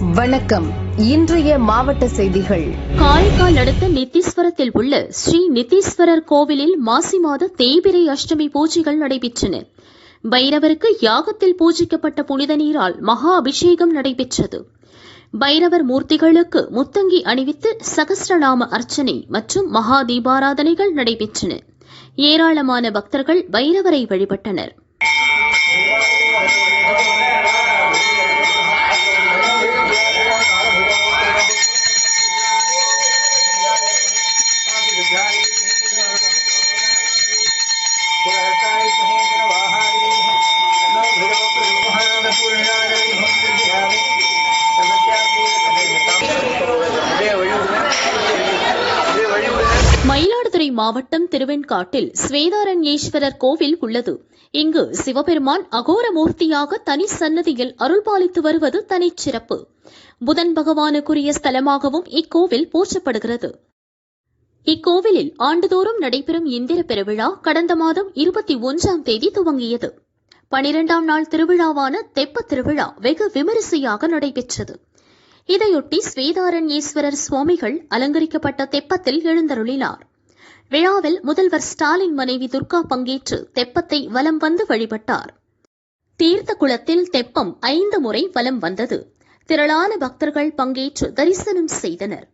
வணக்கம். இன்றைய மாவட்ட செய்திகள். காரைக்கால் அடுத்த நித்தீஸ்வரத்தில் உள்ள ஸ்ரீ நித்தீஸ்வரர் கோவிலில் மாசி மாத தேய்பிரை அஷ்டமி பூஜைகள் நடைபெற்றன. பைரவருக்கு யாகத்தில் பூஜிக்கப்பட்ட புனித நீரால் மகா அபிஷேகம் நடைபெற்றது. பைரவர் மூர்த்திகளுக்கு முத்தங்கி அணிவித்து சகஸ்ரநாம அர்ச்சனை மற்றும் மகா தீபாராதனைகள் நடைபெற்றன. ஏராளமான பக்தர்கள் பைரவரை வழிபட்டனர். தருமபுரி மாவட்டம் திருவெண்காட்டில் ஸ்வேதாரண்யேஸ்வரர் கோவில் உள்ளது. இங்கு சிவபெருமான் அகோர மூர்த்தியாக தனி சன்னதியில் அருள்பாலித்து வருவது தனிச்சிறப்பு புதன் பகவானுக்குரிய ஸ்தலமாகவும் இக்கோவில் போற்றப்படுகிறது. இக்கோவிலில் ஆண்டுதோறும் நடைபெறும் இந்திர பெருவிழா கடந்த மாதம் இருபத்தி ஒன்றாம் தேதி துவங்கியது. பனிரெண்டாம் நாள் திருவிழாவான தெப்பத் திருவிழா வெகு விமரிசையாக நடைபெற்றது. இதையொட்டி ஸ்வேதாரண்யேஸ்வரர் சுவாமிகள் அலங்கரிக்கப்பட்ட தெப்பத்தில் எழுந்தருளினார். விழாவில் முதல்வர் ஸ்டாலின் மனைவி துர்கா பங்கேற்று தெப்பத்தை வலம் வந்து வழிபட்டார். தீர்த்த குளத்தில் தெப்பம் ஐந்து முறை வலம் வந்தது. திரளான பக்தர்கள் பங்கேற்று தரிசனம் செய்தனர்.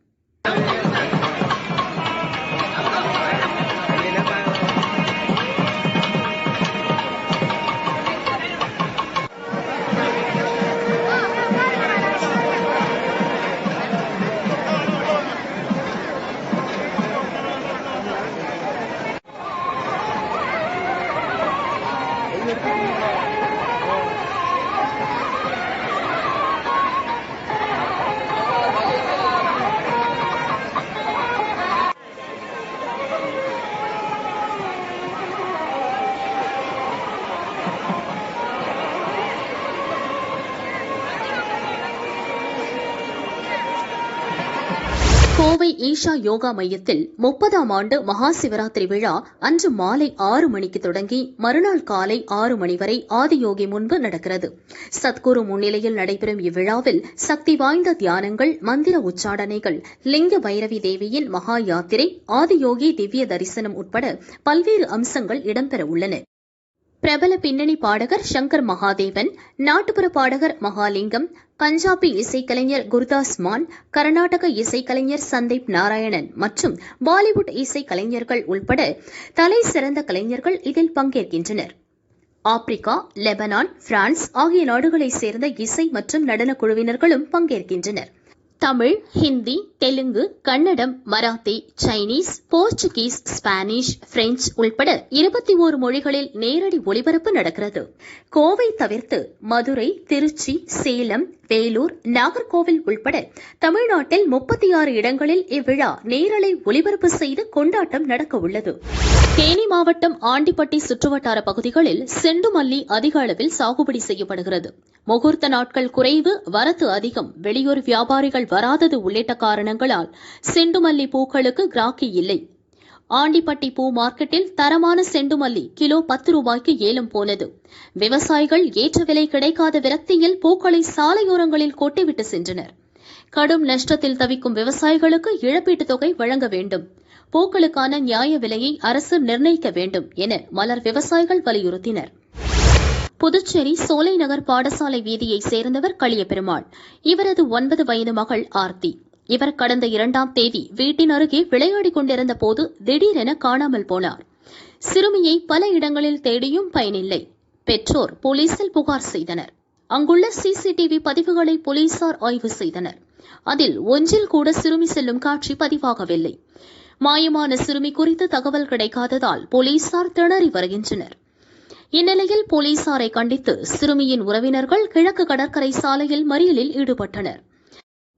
கோவை ஈஷா யோகா மையத்தில் முப்பதாம் ஆண்டு மகா சிவராத்திரி விழா அன்று மாலை ஆறு மணிக்கு தொடங்கி மறுநாள் காலை ஆறு மணி வரை ஆதியோகி முன்பு நடக்கிறது. சத்குரு முன்னிலையில் நடைபெறும் இவ்விழாவில் சக்தி வாய்ந்த தியானங்கள் மந்திர உச்சாடனைகள் லிங்க பைரவி தேவியின் மகா யாத்திரை ஆதியோகி திவ்ய தரிசனம் உட்பட பல்வேறு அம்சங்கள் இடம்பெற உள்ளன. பிரபல பின்னணி பாடகர் சங்கர் மகாதேவன் நாட்டுப்புற பாடகர் மகாலிங்கம் பஞ்சாபி இசைக்கலைஞர் குர்தாஸ் மான் கர்நாடக இசைக்கலைஞர் சந்தீப் நாராயணன் மற்றும் பாலிவுட் இசைக்கலைஞர்கள் உள்பட தலை சிறந்த கலைஞர்கள் இதில் பங்கேற்கின்றனர். ஆப்பிரிக்கா லெபனான் பிரான்ஸ் ஆகிய நாடுகளைச் சேர்ந்த இசை மற்றும் நடனக் குழுவினர்களும் பங்கேற்கின்றனர். Tamil Hindi Telugu Kannada Marathi Chinese Portuguese Spanish French உள்பட இருபத்தி ஓரு மொழிகளில் நேரடி ஒளிபரப்பு நடக்கிறது. கோவை தவிர்த்து மதுரை திருச்சி சேலம் வேலூர் நாகர்கோவில் உள்பட தமிழ்நாட்டில் முப்பத்தி ஆறு இடங்களில் இவ்விழா நேரலை ஒளிபரப்பு செய்து கொண்டாட்டம் நடக்க உள்ளது. தேனி மாவட்டம் ஆண்டிப்பட்டி சுற்றுவட்டார பகுதிகளில் செண்டுமல்லி அதிக அளவில் சாகுபடி செய்யப்படுகிறது. முகூர்த்த நாட்கள் குறைவு வரத்து அதிகம் வெளியூர் வியாபாரிகள் வராதது உள்ளிட்ட காரணங்களால் செண்டுமல்லி பூக்களுக்கு கிராக்கி இல்லை. ஆண்டிப்பட்டி பூ மார்க்கெட்டில் தரமான செண்டுமல்லி கிலோ பத்து ரூபாய்க்கு ஏலம் போனது. விவசாயிகள் ஏற்ற விலை கிடைக்காத விரக்தியில் பூக்களை சாலையோரங்களில் கொட்டிவிட்டு சென்றனர். கடும் நஷ்டத்தில் தவிக்கும் விவசாயிகளுக்கு இழப்பீட்டுத் தொகை வழங்க வேண்டும். பூக்களுக்கான நியாய விலையை அரசு நிர்ணயிக்க வேண்டும் என மலர் விவசாயிகள் வலியுறுத்தினர். புதுச்சேரி சோலை நகர் பாடசாலை வீதியைச் சேர்ந்தவர் களியபெருமாள் இவரது ஒன்பது வயது மகள் ஆர்த்தி. இவர் கடந்த இரண்டாம் தேதி வீட்டின் அருகே விளையாடிக் கொண்டிருந்த போது திடீரென காணாமல் போனார். சிறுமியை பல இடங்களில் தேடியும் பயனில்லை. பெற்றோர் போலீசில் புகார் செய்தனர். அங்குள்ள சிசிடிவி பதிவுகளை போலீசார் ஆய்வு செய்தனர். அதில் ஒன்றில் கூட சிறுமி செல்லும் காட்சி பதிவாகவில்லை. மாயமான சிறுமி குறித்து தகவல் கிடைக்காததால் போலீசார் திணறி வருகின்றனர். இந்நிலையில் போலீசாரை கண்டித்து சிறுமியின் உறவினர்கள் கிழக்கு கடற்கரை சாலையில் மறியலில் ஈடுபட்டனர்.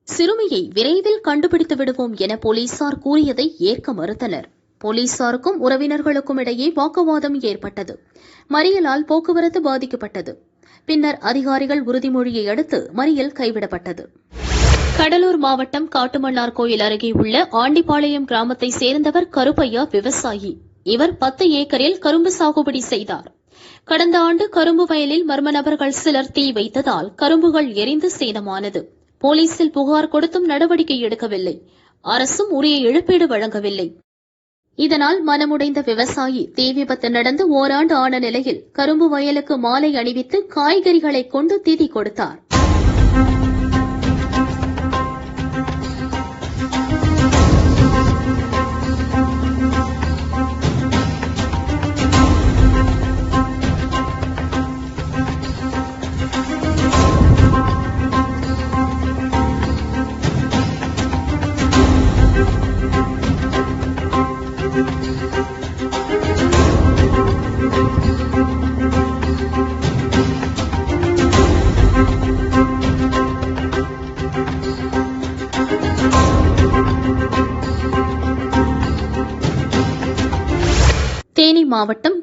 சிறுமியை விரைவில் கண்டுபிடித்து விடுவோம் என போலீசார் கூறியதை ஏற்க மறுத்தனர். போலீசாருக்கும் உறவினர்களுக்கும் இடையே வாக்குவாதம் ஏற்பட்டது. மறியலால் போக்குவரத்து பாதிக்கப்பட்டது. பின்னர் அதிகாரிகள் உறுதிமொழியை அடுத்து மறியல் கைவிடப்பட்டது. கடலூர் மாவட்டம் காட்டுமன்னார் கோயில் அருகே உள்ள ஆண்டிபாளையம் கிராமத்தை சேர்ந்தவர் கருப்பையா விவசாயி. இவர் பத்து ஏக்கரில் கரும்பு சாகுபடி செய்தார். கடந்த ஆண்டு கரும்பு வயலில் மர்ம நபர்கள் சிலர் தீ வைத்ததால் கரும்புகள் எரிந்து சேதமானது. போலீசில் புகார் கொடுத்தும் நடவடிக்கை எடுக்கவில்லை. அரசும் உரிய இழப்பீடு வழங்கவில்லை. இதனால் மனமுடைந்த விவசாயி தீ விபத்து நடந்து ஓராண்டு ஆன நிலையில் கரும்பு வயலுக்கு மாலை அணிவித்து காய்கறிகளை கொண்டு திதி கொடுத்தார்.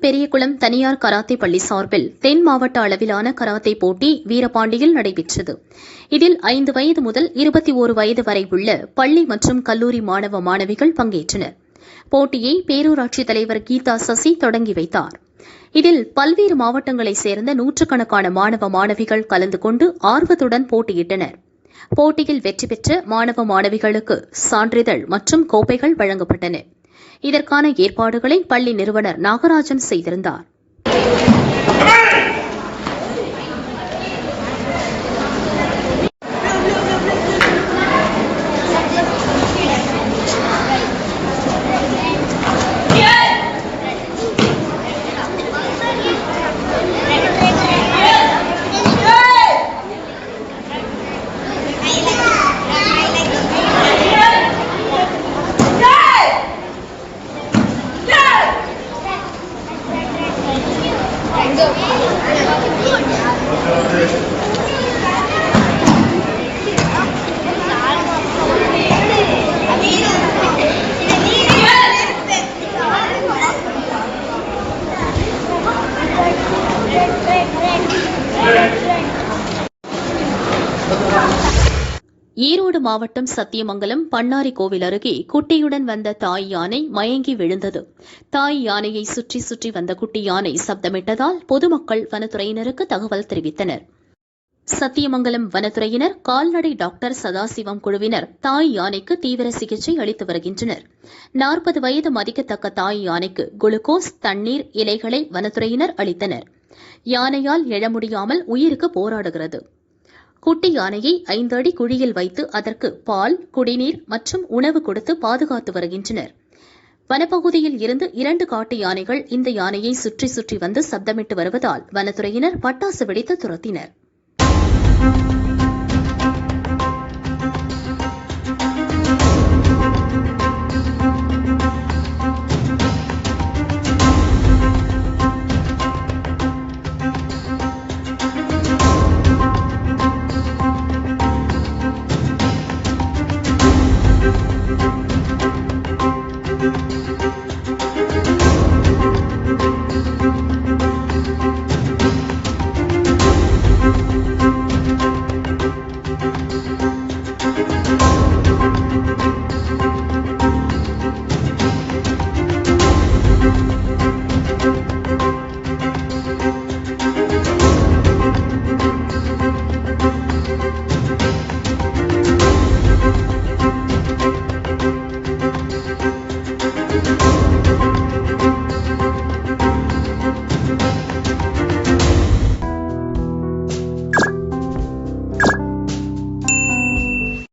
பெரியகுளம் தனியார் கராத்தே பள்ளி சார்பில் தென் மாவட்ட அளவிலான கராத்தே போட்டி வீரபாண்டியில் நடைபெற்றது. இதில் ஐந்து வயது முதல் இருபத்தி ஒரு வயது வரை உள்ள பள்ளி மற்றும் கல்லூரி மாணவ மாணவிகள் பங்கேற்றனர். போட்டியை பேரூராட்சி தலைவர் கீதா சசி தொடங்கி வைத்தார். இதில் பல்வேறு மாவட்டங்களைச் சேர்ந்த நூற்றுக்கணக்கான மாணவ மாணவிகள் கலந்து கொண்டு ஆர்வத்துடன் போட்டியிட்டனர். போட்டியில் வெற்றி பெற்ற மாணவ மாணவிகளுக்கு சான்றிதழ் மற்றும் கோப்பைகள் வழங்கப்பட்டன. இதற்கான ஏற்பாடுகளை பள்ளி நிறுவனர் நாகராஜன் செய்திருந்தார். மாவட்டம் சத்தியமங்கலம் பன்னாரி கோவில் அருகே குட்டியுடன் வந்த தாய் யானை மயங்கி விழுந்தது. தாய் யானையை சுற்றி சுற்றி வந்த குட்டி யானை சப்தமிட்டதால் பொதுமக்கள் வனத்துறையினருக்கு தகவல் தெரிவித்தனர். சத்தியமங்கலம் வனத்துறையினர் கால்நடை டாக்டர் சதாசிவம் குழுவினர் தாய் யானைக்கு தீவிர சிகிச்சை அளித்து வருகின்றனர். நாற்பது வயது மதிக்கத்தக்க தாய் யானைக்கு குளுக்கோஸ் தண்ணீர் இலைகளை வனத்துறையினர் அளித்தனர். யானையால் எழ முடியாமல் உயிருக்கு போராடுகிறது. குட்டி யானையை ஐந்து அடி குழியில் வைத்து அதற்கு பால் குடிநீர் மற்றும் உணவு கொடுத்து பாதுகாத்து வருகின்றனர். வனப்பகுதியில் இருந்து இரண்டு காட்டு யானைகள் இந்த யானையை சுற்றி சுற்றி வந்து சப்தமிட்டு வருவதால் வனத்துறையினர் பட்டாசு வெடித்து துரத்தினர்.